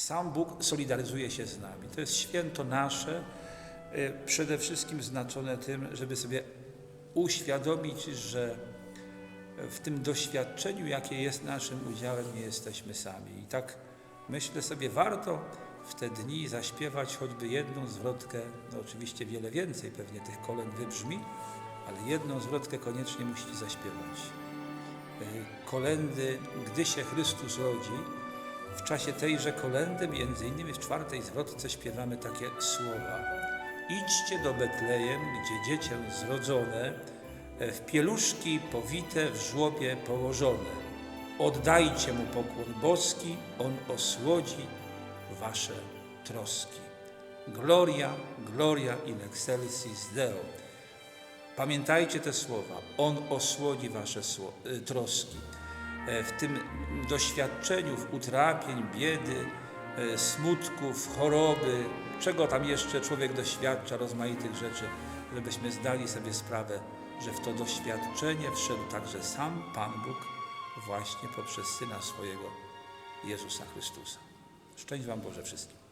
Sam Bóg solidaryzuje się z nami. To jest święto nasze, y, przede wszystkim znaczone tym, żeby sobie uświadomić, że w tym doświadczeniu, jakie jest naszym udziałem, nie jesteśmy sami. I tak myślę sobie, warto w te dni zaśpiewać choćby jedną zwrotkę, no oczywiście wiele więcej pewnie tych kolen wybrzmi, ale jedną zwrotkę koniecznie musicie zaśpiewać. Y, Kolendy, gdy się Chrystus rodzi, w czasie tejże kolendy, między innymi w czwartej zwrotce śpiewamy takie słowa. Idźcie do Betlejem, gdzie dziecię zrodzone, e, w pieluszki powite, w żłobie położone. Oddajcie mu pokłon boski, on osłodzi wasze troski. Gloria, gloria in excelsis Deo. Pamiętajcie te słowa. On osłodzi wasze y, troski. E, W tym doświadczeniu, w utrapień, biedy, e, smutków, choroby, czego tam jeszcze człowiek doświadcza, rozmaitych rzeczy, żebyśmy zdali sobie sprawę, że w to doświadczenie wszedł także sam Pan Bóg właśnie poprzez Syna swojego, Jezusa Chrystusa. Szczęść Wam Boże wszystkim.